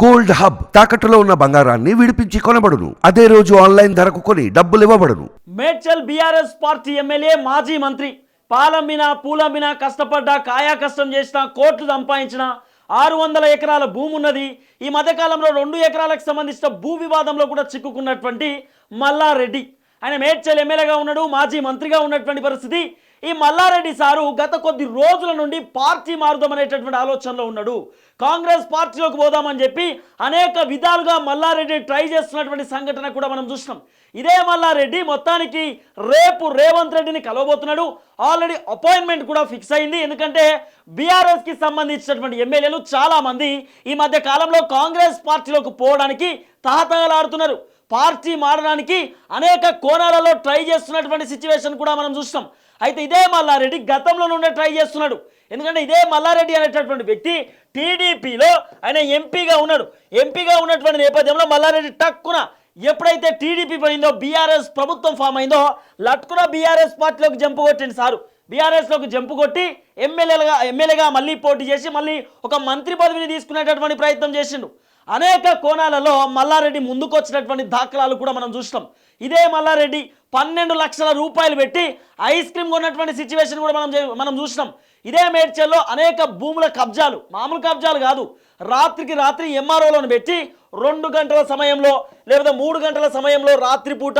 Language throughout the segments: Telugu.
గోల్డ్ హబ్ తాకట్టులో ఉన్న బంగారాన్ని విడిపించి కొనబడును. అదే రోజు ఆన్లైన్ ధరకు కొని డబ్బులు ఇవ్వబడును. మేడ్చల్ బీఆర్ఎస్ పార్టీ ఎమ్మెల్యే మాజీ మంత్రి పాలమ్మిన పూలమ్మిన కష్టపడ్డ కాయా కష్టం చేసిన కోట్లు సంపాదించిన ఆరు వందల ఎకరాల భూమి ఉన్నది. ఈ మధ్యకాలంలో రెండు ఎకరాలకు సంబంధించిన భూ వివాదంలో కూడా చిక్కుకున్నటువంటి మల్లారెడ్డి. ఆయన మేడ్చల్ ఎమ్మెల్యేగా ఉన్నాడు మాజీ మంత్రిగా ఉన్నటువంటి పరిస్థితి. ఈ మల్లారెడ్డి సారు గత కొద్ది రోజుల నుండి పార్టీ మారుదామనేటటువంటి ఆలోచనలో ఉన్నాడు. కాంగ్రెస్ పార్టీలోకి పోదామని చెప్పి అనేక విధాలుగా మల్లారెడ్డి ట్రై చేస్తున్నటువంటి సంఘటన కూడా మనం చూసినాం. ఇదే మల్లారెడ్డి మొత్తానికి రేపు రేవంత్ రెడ్డిని కలవబోతున్నాడు. ఆల్రెడీ అపాయింట్మెంట్ కూడా ఫిక్స్ అయింది. ఎందుకంటే బీఆర్ఎస్కి సంబంధించినటువంటి ఎమ్మెల్యేలు చాలామంది ఈ మధ్య కాలంలో కాంగ్రెస్ పార్టీలోకి పోవడానికి తహతహలాడుతున్నారు. పార్టీ మారడానికి అనేక కోణాలలో ట్రై చేస్తున్నటువంటి సిచ్యువేషన్ కూడా మనం చూస్తాం అయితే ఇదే మల్లారెడ్డి గతంలో నుండే ట్రై చేస్తున్నాడు. ఎందుకంటే ఇదే మల్లారెడ్డి అనేటటువంటి వ్యక్తి టీడీపీలో ఆయన ఎంపీగా ఉన్నాడు. ఎంపీగా ఉన్నటువంటి నేపథ్యంలో మల్లారెడ్డి టక్కున ఎప్పుడైతే టీడీపీ పోయిందో బీఆర్ఎస్ ప్రభుత్వం ఫామ్ అయిందో లట్టుకున బీఆర్ఎస్ పార్టీలోకి జంపు కొట్టండి సారు. బీఆర్ఎస్లోకి జంపు కొట్టి ఎమ్మెల్యేలుగా ఎమ్మెల్యేగా మళ్ళీ పోటీ చేసి మళ్ళీ ఒక మంత్రి పదవిని తీసుకునేటటువంటి ప్రయత్నం చేసిండు. అనేక కోణాలలో మల్లారెడ్డి ముందుకొచ్చినటువంటి దాఖలాలు కూడా మనం చూసినాం. ఇదే మల్లారెడ్డి పన్నెండు లక్షల రూపాయలు పెట్టి ఐస్ క్రీమ్ కొన్నటువంటి సిచ్యువేషన్ కూడా మనం చే- మనం చూసినాం. ఇదే మేడ్చల్లో అనేక భూముల కబ్జాలు మామూలు కబ్జాలు కాదు. రాత్రికి రాత్రి ఎంఆర్ఓలను పెట్టి రెండు గంటల సమయంలో లేదా మూడు గంటల సమయంలో రాత్రిపూట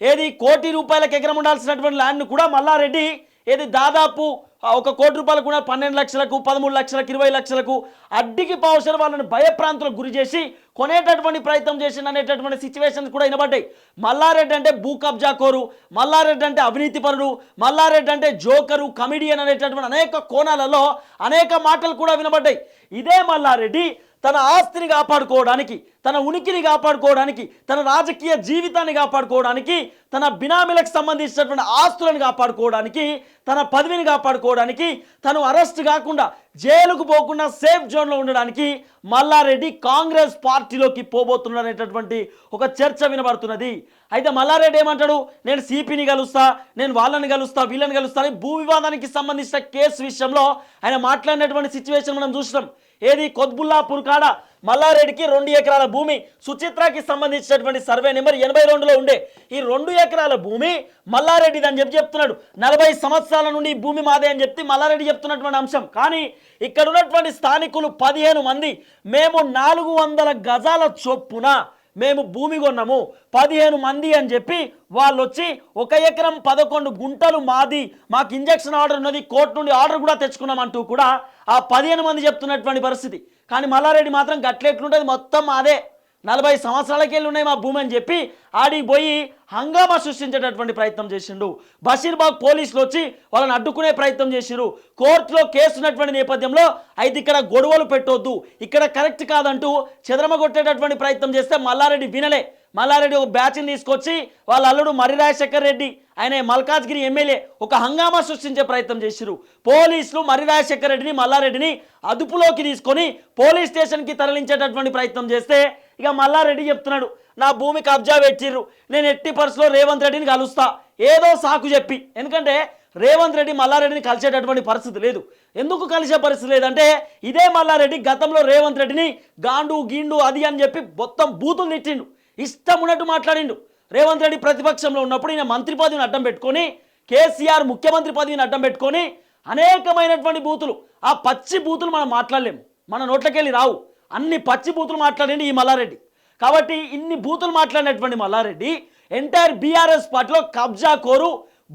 ఏది కోటి రూపాయలకు ఎకరం ఉండాల్సినటువంటి ల్యాండ్ను కూడా మల్లారెడ్డి ఏది దాదాపు ఒక కోటి రూపాయలకు కూడా పన్నెండు లక్షలకు పదమూడు లక్షలకు ఇరవై లక్షలకు అడ్డికి పౌషర్ వాళ్ళని భయప్రాంతులకు గురి చేసి కొనేటటువంటి ప్రయత్నం చేసింది అనేటటువంటి సిచ్యువేషన్స్ కూడా వినబడ్డాయి. మల్లారెడ్డి అంటే భూ కబ్జా కోరు మల్లారెడ్డి అంటే అవినీతిపరుడు మల్లారెడ్డి అంటే జోకరు కమిడియన్ అనేటటువంటి అనేక కోణాలలో అనేక మాటలు కూడా వినబడ్డాయి. ఇదే మల్లారెడ్డి తన ఆస్తిని కాపాడుకోవడానికి తన ఉనికిని కాపాడుకోవడానికి తన రాజకీయ జీవితాన్ని కాపాడుకోవడానికి తన బినామీలకు సంబంధించినటువంటి ఆస్తులను కాపాడుకోవడానికి తన పదవిని కాపాడుకోవడానికి తను అరెస్ట్ కాకుండా జైలుకు పోకుండా సేఫ్ జోన్లో ఉండడానికి మల్లారెడ్డి కాంగ్రెస్ పార్టీలోకి పోబోతున్నాడనేటటువంటి ఒక చర్చ వినబడుతున్నది. అయితే మల్లారెడ్డి ఏమంటాడు? నేను సిపిని కలుస్తా నేను వాళ్ళని కలుస్తా వీళ్ళని కలుస్తా అని భూ వివాదానికి సంబంధించిన కేసు విషయంలో ఆయన మాట్లాడినటువంటి సిచ్యువేషన్ మనం చూసినాం. ఏది కొత్బుల్లాపూర్ కాడ మల్లారెడ్డికి రెండు ఎకరాల భూమి సుచిత్రకి సంబంధించినటువంటి సర్వే నెంబర్ ఎనభై రెండులో ఉండే ఈ రెండు ఎకరాల భూమి మల్లారెడ్డిది అని చెప్పి చెప్తున్నాడు. నలభై సంవత్సరాల నుండి ఈ భూమి మాదే అని చెప్తే మల్లారెడ్డి చెప్తున్నటువంటి అంశం. కానీ ఇక్కడ ఉన్నటువంటి స్థానికులు పదిహేను మంది మేము నాలుగు వందల గజాల చొప్పున మేము భూమి కొన్నాము. పదిహేను మంది అని చెప్పి వాళ్ళు వచ్చి ఒక ఎకరం పదకొండు గుంటలు మాది మాకు ఇంజక్షన్ ఆర్డర్ ఉన్నది కోర్టు నుండి ఆర్డర్ కూడా తెచ్చుకున్నామంటూ కూడా ఆ పదిహేను మంది చెప్తున్నటువంటి పరిస్థితి. కానీ మల్లారెడ్డి మాత్రం గట్లెట్లుంటుంది మొత్తం అదే నలభై సంవత్సరాలకెళ్ళి ఉన్నాయి మా భూమి అని చెప్పి ఆడికి పోయి హంగామా సృష్టించేటటువంటి ప్రయత్నం చేసిండు. బషీర్బాగ్ పోలీసులు వచ్చి వాళ్ళని అడ్డుకునే ప్రయత్నం చేసిరు కోర్టులో కేసు ఉన్నటువంటి నేపథ్యంలో అయితే ఇక్కడ గొడవలు పెట్టొద్దు. ఇక్కడ కరెక్ట్ కాదంటూ చెదరమగొట్టేటటువంటి ప్రయత్నం చేస్తే మల్లారెడ్డి వినలే. మల్లారెడ్డి ఒక బ్యాచ్ని తీసుకొచ్చి వాళ్ళ అల్లుడు మర్రి రాజశేఖర్ రెడ్డి ఆయన మల్కాజ్గిరి ఎమ్మెల్యే ఒక హంగామా సృష్టించే ప్రయత్నం చేసిరు పోలీసులు మర్రి రాజశేఖర్ రెడ్డిని మల్లారెడ్డిని అదుపులోకి తీసుకొని పోలీస్ స్టేషన్కి తరలించేటటువంటి ప్రయత్నం చేస్తే ఇక మల్లారెడ్డి చెప్తున్నాడు నా భూమి కబ్జా పెట్టిర్రు నేను ఎట్టి పరిస్థితిలో రేవంత్ రెడ్డిని కలుస్తా. ఏదో సాకు చెప్పి ఎందుకంటే రేవంత్ రెడ్డి మల్లారెడ్డిని కలిసేటటువంటి పరిస్థితి లేదు. ఎందుకు కలిసే పరిస్థితి లేదంటే ఇదే మల్లారెడ్డి గతంలో రేవంత్ రెడ్డిని గాండు గీండు అది అని చెప్పి మొత్తం బూతులు తిట్టిండు. ఇష్టం ఉన్నట్టు మాట్లాడిండు. రేవంత్ రెడ్డి ప్రతిపక్షంలో ఉన్నప్పుడు ఈయన మంత్రి పదవిని అడ్డం పెట్టుకొని కేసీఆర్ ముఖ్యమంత్రి పదవిని అడ్డం పెట్టుకొని అనేకమైనటువంటి బూతులు. ఆ పచ్చి బూతులు మనం మాట్లాడలేము. మన నోట్లకెళ్ళి రావు. అన్ని పచ్చి బూతులు మాట్లాడండి ఈ మల్లారెడ్డి. కాబట్టి ఇన్ని బూతులు మాట్లాడినటువంటి మల్లారెడ్డి ఎంటైర్ బీఆర్ఎస్ పార్టీలో కబ్జా కోరు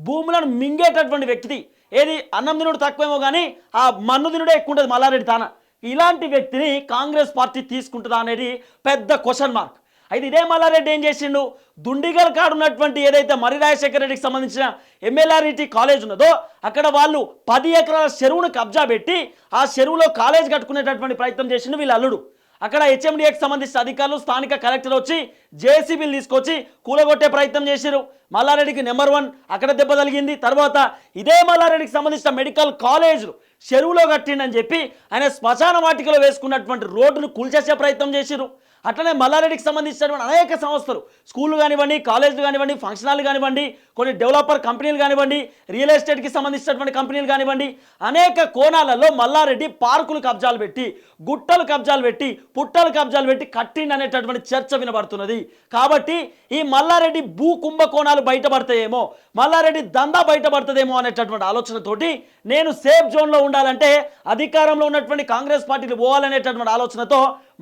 భూములను మింగేటటువంటి వ్యక్తి. ఏది అన్నం తినుడు తక్కువేమో కానీ ఆ మన్ను తినుడే ఎక్కువ ఉంటుంది మల్లారెడ్డి తాన. ఇలాంటి వ్యక్తిని కాంగ్రెస్ పార్టీ తీసుకుంటుందా అనేది పెద్ద క్వశ్చన్ మార్క్ అయితే ఇదే మల్లారెడ్డి ఏం చేసిండు? దుండిగల్ కాడు ఉన్నటువంటి ఏదైతే మర్రి రాజశేఖర రెడ్డికి సంబంధించిన ఎమ్మెల్ఆర్ఈటీ కాలేజ్ ఉన్నదో అక్కడ వాళ్ళు పది ఎకరాల చెరువును కబ్జా పెట్టి ఆ చెరువులో కాలేజ్ కట్టుకునేటటువంటి ప్రయత్నం చేసిండు వీళ్ళ అల్లుడు. అక్కడ హెచ్ఎండిఏకి సంబంధించిన అధికారులు స్థానిక కలెక్టర్ వచ్చి జేసీబీలు తీసుకొచ్చి కూలగొట్టే ప్రయత్నం చేశారు మల్లారెడ్డికి నెంబర్ వన్ అక్కడ దెబ్బ తగిలింది. తర్వాత ఇదే మల్లారెడ్డికి సంబంధించిన మెడికల్ కాలేజీలు చెరువులో కట్టిండని చెప్పి ఆయన శ్మశాన వాటికలో వేసుకున్నటువంటి రోడ్డును కూల్చేసే ప్రయత్నం చేసిరు అట్లనే మల్లారెడ్డికి సంబంధించినటువంటి అనేక సంస్థలు స్కూళ్ళు కానివ్వండి కాలేజీలు కానివ్వండి ఫంక్షన్ హాల్ కానివ్వండి కొన్ని డెవలపర్ కంపెనీలు కానివ్వండి రియల్ ఎస్టేట్కి సంబంధించినటువంటి కంపెనీలు కానివ్వండి అనేక కోణాలలో మల్లారెడ్డి పార్కులు కబ్జాలు పెట్టి గుట్టలు కబ్జాలు పెట్టి పుట్టలు కబ్జాలు పెట్టి కట్టిండి అనేటటువంటి చర్చ వినబడుతున్నది. కాబట్టి ఈ మల్లారెడ్డి భూ కుంభకోణాలు బయటపడతాయేమో మల్లారెడ్డి దందా బయటపడుతుందేమో అనేటటువంటి ఆలోచనతోటి నేను సేఫ్ జోన్లో ఉండాలంటే అధికారంలో ఉన్నటువంటి కాంగ్రెస్ పార్టీలు పోవాలనేటటువంటి ఆలోచనతో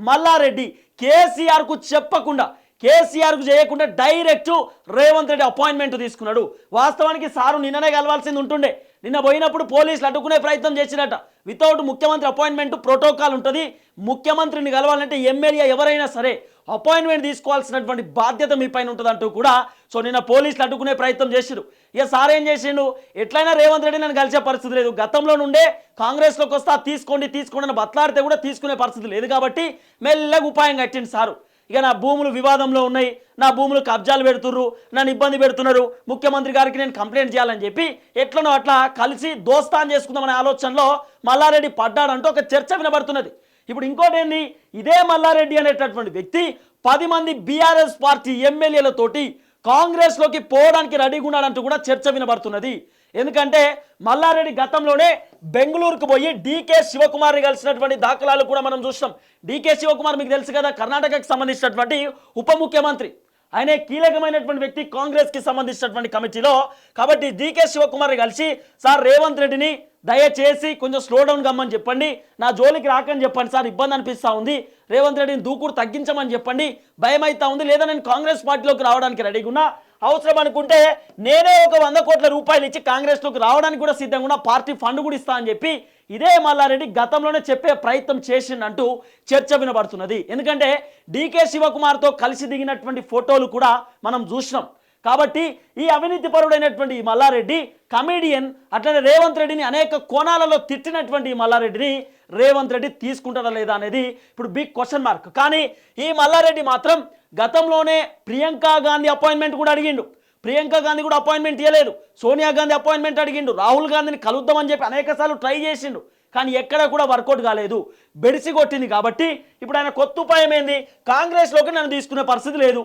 మల్లారెడ్డి కేసీఆర్కు చెప్పకుండా కేసీఆర్కు చేయకుండా డైరెక్ట్ రేవంత్ రెడ్డి అపాయింట్మెంట్ తీసుకున్నాడు. వాస్తవానికి సారు నిన్ననే కలవాల్సింది ఉంటుండే. నిన్న పోయినప్పుడు పోలీసులు అడ్డుకునే ప్రయత్నం చేసినట వితౌట్ ముఖ్యమంత్రి అపాయింట్మెంట్ ప్రోటోకాల్ ఉంటుంది. ముఖ్యమంత్రిని కలవాలంటే ఎమ్మెల్యే ఎవరైనా సరే అపాయింట్మెంట్ తీసుకోవాల్సినటువంటి బాధ్యత మీ పైన ఉంటుందంటూ కూడా సో నిన్న పోలీసులు అడ్డుకునే ప్రయత్నం చేసిరు ఇక సార్ ఏం చేసిండు? ఎట్లయినా రేవంత్ రెడ్డి నన్ను కలిసే పరిస్థితి లేదు. గతంలో నుండే కాంగ్రెస్లోకి వస్తా తీసుకోండి తీసుకోండి అని బతలాడితే కూడా తీసుకునే పరిస్థితి లేదు కాబట్టి మెల్లగా ఉపాయం కట్టింది సారు. ఇక నా భూములు వివాదంలో ఉన్నాయి. నా భూములు కబ్జాలు పెడుతుర్రు. నన్ను ఇబ్బంది పెడుతున్నారు. ముఖ్యమంత్రి గారికి నేను కంప్లైంట్ చేయాలని చెప్పి ఎట్లనో అట్లా కలిసి దోస్తాన్ చేసుకుందామనే ఆలోచనలో మల్లారెడ్డి పడ్డాడంటూ ఒక చర్చ వినబడుతున్నది. ఇప్పుడు ఇంకోటి ఏంది? ఇదే మల్లారెడ్డి అనేటటువంటి వ్యక్తి పది మంది బీఆర్ఎస్ పార్టీ ఎమ్మెల్యేలతోటి కాంగ్రెస్లోకి పోవడానికి రెడీగా ఉన్నాడంటూ కూడా చర్చ వినబడుతున్నది. ఎందుకంటే మల్లారెడ్డి గతంలోనే బెంగళూరుకు పోయి డీకే శివకుమార్ని కలిసినటువంటి దాఖలాలు కూడా మనం చూస్తాం డీకే శివకుమార్ మీకు తెలుసు కదా కర్ణాటకకు సంబంధించినటువంటి ఉప ముఖ్యమంత్రి. ఆయన కీలకమైనటువంటి వ్యక్తి కాంగ్రెస్కి సంబంధించినటువంటి కమిటీలో. కాబట్టి డీకే శివకుమార్ కలిసి సార్ రేవంత్ రెడ్డిని దయచేసి కొంచెం స్లో డౌన్ కమ్మని చెప్పండి. నా జోలికి రాకని చెప్పండి సార్ ఇబ్బంది అనిపిస్తూ ఉంది. రేవంత్ రెడ్డిని దూకుడు తగ్గించమని చెప్పండి. భయం అవుతా ఉంది. లేదా నేను కాంగ్రెస్ పార్టీలోకి రావడానికి రెడీగా ఉన్నా. అవసరం అనుకుంటే నేనే ఒక వంద కోట్ల రూపాయలు ఇచ్చి కాంగ్రెస్లోకి రావడానికి కూడా సిద్ధంగా ఉన్నా. పార్టీ ఫండ్ కూడా ఇస్తా అని చెప్పి ఇదే మల్లారెడ్డి గతంలోనే చెప్పే ప్రయత్నం చేసిండంటూ చర్చ వినబడుతున్నది. ఎందుకంటే డీకే శివకుమార్తో కలిసి దిగినటువంటి ఫోటోలు కూడా మనం చూసినాం. కాబట్టి ఈ అవినీతి పరుడైనటువంటి ఈ మల్లారెడ్డి కమేడియన్ అట్లనే రేవంత్ రెడ్డిని అనేక కోణాలలో తిట్టినటువంటి ఈ మల్లారెడ్డిని రేవంత్ రెడ్డి తీసుకుంటారా లేదా అనేది ఇప్పుడు బిగ్ క్వశ్చన్ మార్క్ కానీ ఈ మల్లారెడ్డి మాత్రం గతంలోనే ప్రియాంక గాంధీ అపాయింట్మెంట్ కూడా అడిగిండు. ప్రియాంక గాంధీ కూడా అపాయింట్మెంట్ ఇవ్వలేదు సోనియా గాంధీ అపాయింట్మెంట్ అడిగిండు. రాహుల్ గాంధీని కలుద్దామని చెప్పి అనేకసార్లు ట్రై చేసిండు. కానీ ఎక్కడ కూడా వర్కౌట్ కాలేదు. బెడిసి కొట్టింది కాబట్టి ఇప్పుడు ఆయన కొత్త ఉపాయం ఏంది? కాంగ్రెస్లోకి నన్ను తీసుకునే పరిస్థితి లేదు.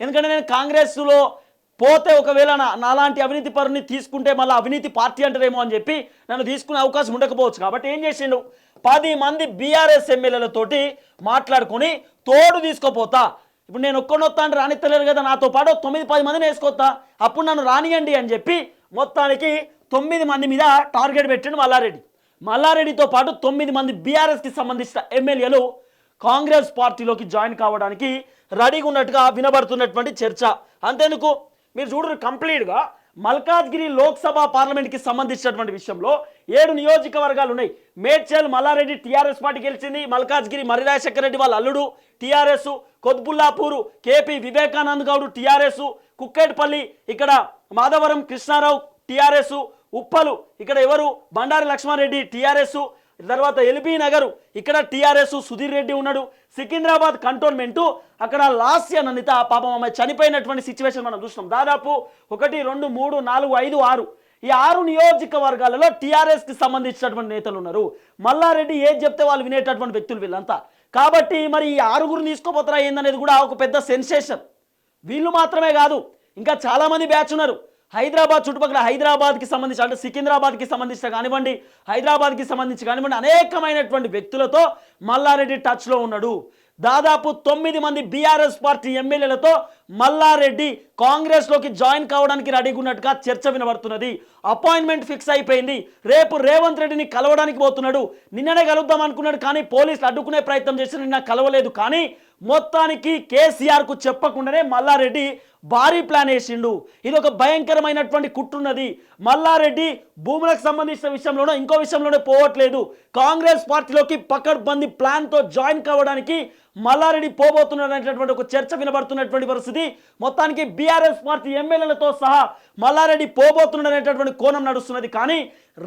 ఎందుకంటే నేను కాంగ్రెస్లో పోతే ఒకవేళ నా నాలాంటి అవినీతి పరుని తీసుకుంటే మళ్ళీ అవినీతి పార్టీ అంటారేమో అని చెప్పి నన్ను తీసుకునే అవకాశం ఉండకపోవచ్చు. కాబట్టి ఏం చేసిండు? పది మంది బీఆర్ఎస్ ఎమ్మెల్యేలతోటి మాట్లాడుకొని తోడు తీసుకోపోతా ఇప్పుడు నేను ఒక్కనొత్తా అంటే రానిత్తలేరు కదా నాతో పాటు తొమ్మిది పది మందిని వేసుకొస్తా అప్పుడు నన్ను రానియండి అని చెప్పి మొత్తానికి తొమ్మిది మంది మీద టార్గెట్ పెట్టిండు మల్లారెడ్డి. మల్లారెడ్డితో పాటు తొమ్మిది మంది బీఆర్ఎస్కి సంబంధించిన ఎమ్మెల్యేలు కాంగ్రెస్ పార్టీలోకి జాయిన్ కావడానికి రెడీగా ఉన్నట్టుగా వినబడుతున్నటువంటి చర్చ. అంతేందుకు మీరు చూడరు కంప్లీట్గా మల్కాజ్గిరి లోక్సభ పార్లమెంట్కి సంబంధించినటువంటి విషయంలో ఏడు నియోజకవర్గాలు ఉన్నాయి మేడ్చల్ మల్లారెడ్డి టీఆర్ఎస్ పార్టీ గెలిచింది. మల్కాజ్గిరి మరి రాజశేఖర రెడ్డి వాళ్ళ అల్లుడు TRS Qutbullapur KP Vivekanand Goud TRS Kukatpally ఇక్కడ మాధవరం కృష్ణారావు టీఆర్ఎస్ ఉప్పలు ఇక్కడ ఎవరు? బండారి లక్ష్మారెడ్డి టీఆర్ఎస్ తర్వాత ఎల్బీ నగరు ఇక్కడ టీఆర్ఎస్ సుధీర్ రెడ్డి ఉన్నాడు. సికింద్రాబాద్ కంటోన్మెంటు అక్కడ లాస్య నందిత పాపం ఆమె చనిపోయినటువంటి సిచ్యువేషన్ మనం చూసినాం. దాదాపు ఒకటి రెండు మూడు నాలుగు ఐదు ఆరు ఈ ఆరు నియోజకవర్గాలలో టీఆర్ఎస్కి సంబంధించినటువంటి నేతలు ఉన్నారు. మల్లారెడ్డి ఏం చెప్తే వాళ్ళు వినేటటువంటి వ్యక్తులు వీళ్ళంతా. కాబట్టి మరి ఈ ఆరుగురు తీసుకోపోతారా ఏందనేది కూడా ఒక పెద్ద సెన్సేషన్. వీళ్ళు మాత్రమే కాదు ఇంకా చాలామంది బ్యాచ్ ఉన్నారు హైదరాబాద్ చుట్టుపక్కల హైదరాబాద్కి సంబంధించి అంటే సికింద్రాబాద్కి సంబంధించిన కానివ్వండి హైదరాబాద్కి సంబంధించి కానివ్వండి అనేకమైనటువంటి వ్యక్తులతో మల్లారెడ్డి టచ్లో ఉన్నాడు. దాదాపు తొమ్మిది మంది బీఆర్ఎస్ పార్టీ ఎమ్మెల్యేలతో మల్లారెడ్డి కాంగ్రెస్లోకి జాయిన్ కావడానికి రెడీగా ఉన్నట్టుగా చర్చ వినబడుతున్నది. అపాయింట్మెంట్ ఫిక్స్ అయిపోయింది. రేపు రేవంత్ రెడ్డిని కలవడానికి పోతున్నాడు. నిన్ననే కలుద్దాం అనుకున్నాడు కానీ పోలీసులు అడ్డుకునే ప్రయత్నం చేసి నిన్న కలవలేదు. కానీ మొత్తానికి కేసీఆర్కు చెప్పకుండానే మల్లారెడ్డి భారీ ప్లాన్ వేసిండు. ఇది ఒక భయంకరమైనటువంటి కుట్రున్నది. మల్లారెడ్డి భూములకు సంబంధించిన విషయంలోనో ఇంకో విషయంలోనే పోవట్లేదు. కాంగ్రెస్ పార్టీలోకి పకడ్బందీ ప్లాన్తో జాయిన్ కావడానికి మల్లారెడ్డి పోబోతున్నాడు ఒక చర్చ వినబడుతున్నటువంటి పరిస్థితి. మొత్తానికి బీఆర్ఎస్ పార్టీ ఎమ్మెల్యేలతో సహా మల్లారెడ్డి పోబోతున్నాడు కోణం నడుస్తున్నది. కానీ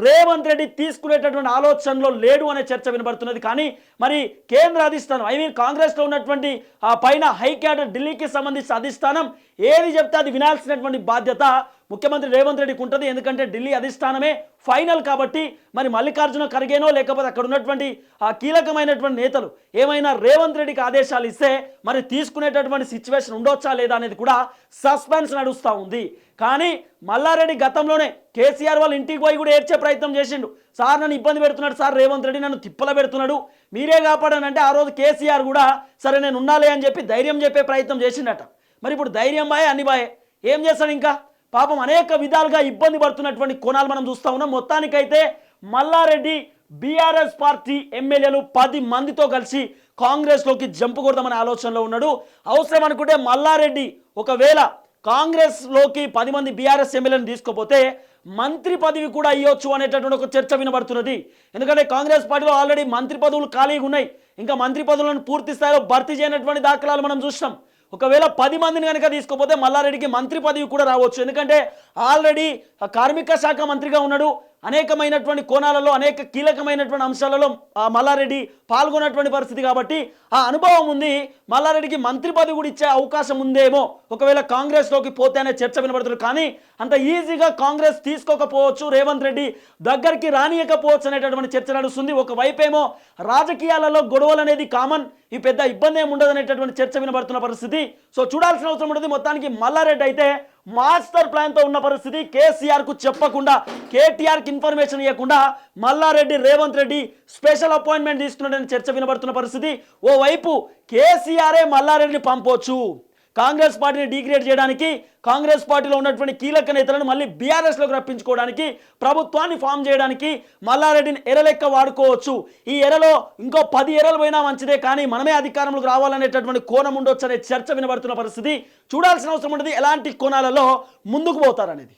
రేవంత్ రెడ్డి తీసుకునేటటువంటి ఆలోచనలో లేడు అనే చర్చ వినబడుతున్నది. కానీ మరి కేంద్ర అధిష్టానం ఐ మీన్ కాంగ్రెస్లో ఉన్నటువంటి ఆ పైన హైక్యాడర్ ఢిల్లీకి సంబంధించిన అధిష్టానం ఏది చెప్తే అది వినాల్సినటువంటి బాధ్యత ముఖ్యమంత్రి రేవంత్ రెడ్డికి ఉంటుంది. ఎందుకంటే ఢిల్లీ అధిష్టానమే ఫైనల్ కాబట్టి మరి మల్లికార్జున ఖర్గేనో లేకపోతే అక్కడ ఉన్నటువంటి ఆ కీలకమైనటువంటి నేతలు ఏమైనా రేవంత్ రెడ్డికి ఆదేశాలు ఇస్తే మరి తీసుకునేటటువంటి సిచ్యువేషన్ ఉండొచ్చా లేదా అనేది కూడా సస్పెన్స్ నడుస్తూ ఉంది. కానీ మల్లారెడ్డి గతంలోనే కేసీఆర్ వాళ్ళ ఇంటికి పోయి కూడా ఏడ్చే ప్రయత్నం చేసిండు. సార్ నన్ను ఇబ్బంది పెడుతున్నాడు సార్ రేవంత్ రెడ్డి నన్ను తిప్పల పెడుతున్నాడు. మీరే కాపాడనంటే ఆ రోజు కేసీఆర్ కూడా సరే నేను ఉండాలి అని చెప్పి ధైర్యం చెప్పే ప్రయత్నం చేసిండట. మరి ఇప్పుడు ధైర్యం బాయే అన్ని బాయే. ఏం చేస్తాడు ఇంకా? పాపం అనేక విధాలుగా ఇబ్బంది పడుతున్నటువంటి కోణాలు మనం చూస్తా ఉన్నాం. మొత్తానికైతే మల్లారెడ్డి బీఆర్ఎస్ పార్టీ ఎమ్మెల్యేలు పది మందితో కలిసి కాంగ్రెస్లోకి జంపు కొడదామనే ఆలోచనలో ఉన్నాడు. అవసరం అనుకుంటే మల్లారెడ్డి ఒకవేళ కాంగ్రెస్లోకి పది మంది బీఆర్ఎస్ ఎమ్మెల్యేలను తీసుకోపోతే మంత్రి పదవి కూడా ఇవ్వచ్చు అనేటటువంటి ఒక చర్చ వినబడుతున్నది. ఎందుకంటే కాంగ్రెస్ పార్టీలో ఆల్రెడీ మంత్రి పదవులు ఖాళీగా ఉన్నాయి. ఇంకా మంత్రి పదవులను పూర్తి స్థాయిలో భర్తీ చేయనటువంటి దాఖలాలు మనం చూసినాం. ఒకవేళ పది మందిని కనుక తీసుకోపోతే మల్లారెడ్డికి మంత్రి పదవి కూడా రావచ్చు. ఎందుకంటే ఆల్రెడీ కార్మిక శాఖ మంత్రిగా ఉన్నాడు. అనేకమైనటువంటి కోణాలలో అనేక కీలకమైనటువంటి అంశాలలో మల్లారెడ్డి పాల్గొన్నటువంటి పరిస్థితి కాబట్టి ఆ అనుభవం ఉంది. మల్లారెడ్డికి మంత్రి పదవి కూడా ఇచ్చే అవకాశం ఉందేమో ఒకవేళ కాంగ్రెస్లోకి పోతే అనే చర్చ వినబడుతుంది. కానీ అంత ఈజీగా కాంగ్రెస్ తీసుకోకపోవచ్చు రేవంత్ రెడ్డి దగ్గరికి రానియకపోవచ్చు అనేటటువంటి చర్చ నడుస్తుంది. ఒకవైపేమో రాజకీయాలలో గొడవలు అనేది కామన్ ఈ పెద్ద ఇబ్బంది ఏమి ఉండదు అనేటటువంటి చర్చ వినబడుతున్న పరిస్థితి. సో చూడాల్సిన అవసరం ఉంటుంది మొత్తానికి మల్లారెడ్డి అయితే మాస్టర్ ప్లాన్తో ఉన్న పరిస్థితి. కేసీఆర్కు చెప్పకుండా కేటీఆర్కి ఇన్ఫర్మేషన్ ఇవ్వకుండా మల్లారెడ్డి రేవంత్ రెడ్డి స్పెషల్ అపాయింట్మెంట్ తీసుకున్నాడని చర్చ వినబడుతున్న పరిస్థితి. ఓవైపు కేసీఆరే మల్లారెడ్డిని పంపొచ్చు. కాంగ్రెస్ పార్టీని డిగ్రేడ్ చేయడానికి కాంగ్రెస్ పార్టీలో ఉన్నటువంటి కీలక నేతలను మళ్ళీ బీఆర్ఎస్లోకి రప్పించుకోవడానికి ప్రభుత్వాన్ని ఫామ్ చేయడానికి మల్లారెడ్డిని ఎరలెక్క వాడుకోవచ్చు. ఈ ఎరలో ఇంకో పది ఎరలు పోయినా మంచిదే కానీ మనమే అధికారంలోకి రావాలనేటటువంటి కోణం ఉండొచ్చు అనే చర్చ వినబడుతున్న పరిస్థితి. చూడాల్సిన అవసరం ఉంటుంది ఎలాంటి కోణాలలో ముందుకు పోతారనేది.